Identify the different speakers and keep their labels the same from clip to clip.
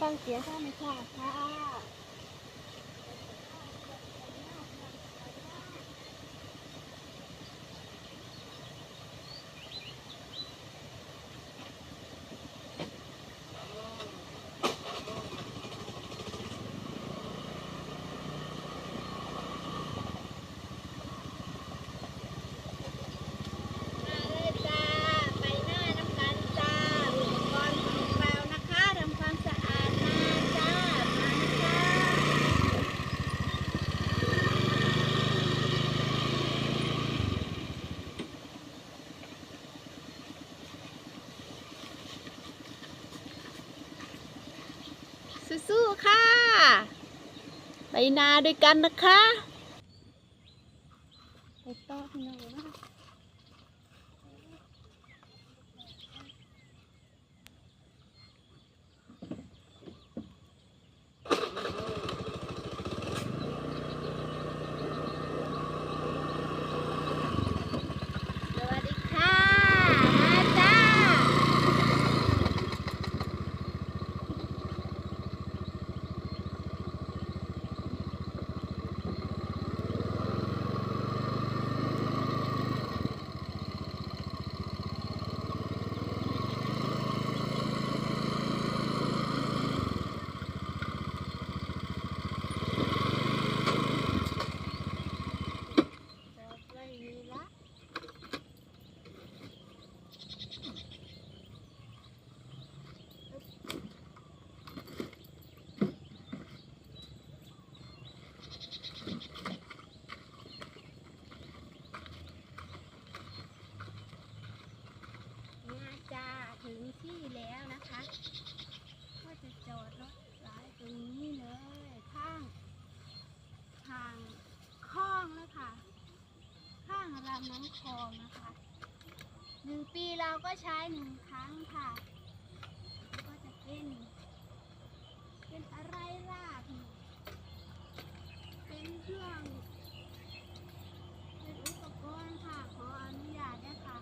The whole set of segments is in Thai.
Speaker 1: ฟังเสียงธรรมชาติค่ะ มาเลยจ้า ไปหน้าน้ำกันจ้า อุปกรณ์ของเรานะคะทำความสะอาดหน้าจ้า มานะคะ สู้ๆค่ะ ไปนาด้วยกันนะคะ ไปต่อพี่น้องนะคะ สวัสดีค่ะ มาจ้า จอดไว้นี่ละ มาจ้าถึงที่แล้วนะคะ ก็จะจอดรถสายตรงนี้เลยข้างทางคลองเลยค่ะ ข้าง ลำน้ำคลองนะคะหนึ่งปีเราก็ใช้หนึ่งครั้งค่ะ ก็จะเป็นเป็นอะไรล่ะพี่เป็นเครื่อง เป็นอุปกรณ์ค่ะ ขออนุญาตนะคะ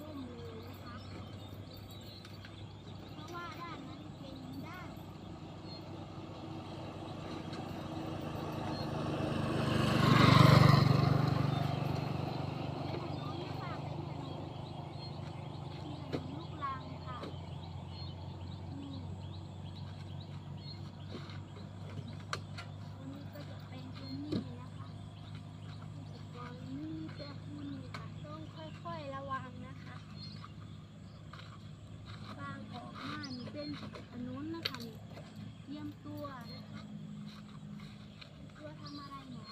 Speaker 1: ร่มเลยนะคะ เพราะว่าด้านนั้นเป็นด้านเป็นถนนนะคะเป็นถนนถนนลูกรังค่ะนี่ตรงนี้ก็จะเป็นพื้นที่นะคะอุปกรณ์มีแต่หุ่นค่ะต้องค่อยๆระวังนะคะ ฟางออกมานี่เป็นอันนู้นนะคะนี่เตรียมตัวนะคะตัวทำอะไรหมอ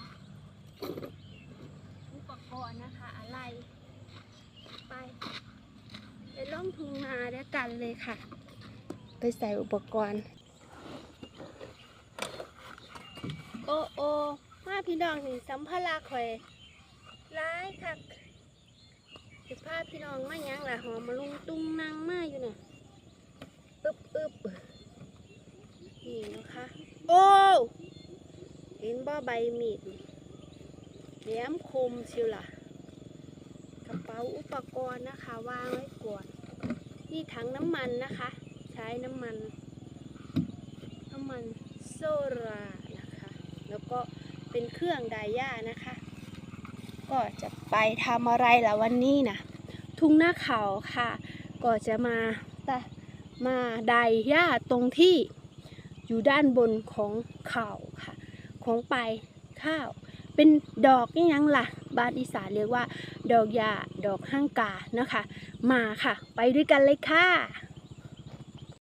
Speaker 1: อุปกรณ์นะคะ อะไร ไป ไปล่องทุ่งนาด้วยกันเลยค่ะ ไปใส่อุปกรณ์ โอโอมาพี่น้องนี่สัมภาระข่อยร้ายค่ะจะพาพี่น้องมาหยังล่ะหอมมาลุงตุ้งนางมาอยู่เนี่ยอึบอึบนี่นะคะ โอ้เห็นบ่ใบมีดนี่แหลมคมเชียวล่ะกระเป๋าอุปกรณ์นะคะ วางไว้ก่อน นี่ถังน้ำมันนะคะ ใช้น้ำมัน น้ำมันโซรานะคะ แล้วก็เป็นเครื่องไดย่านะคะ ก็จะไปทำอะไรล่ะวันนี้นะทุ่งหน้าเขาค่ะ ก็จะมาตะมาไดหญ้าตรงที่อยู่ด้านบนของเขาค่ะ ของไปข้าว เป็นดอกนี่ยังล่ะ บ้านอีสานเรียกว่า ดอกยาดอกห้างกานะคะ มาค่ะ ไปด้วยกันเลยค่ะ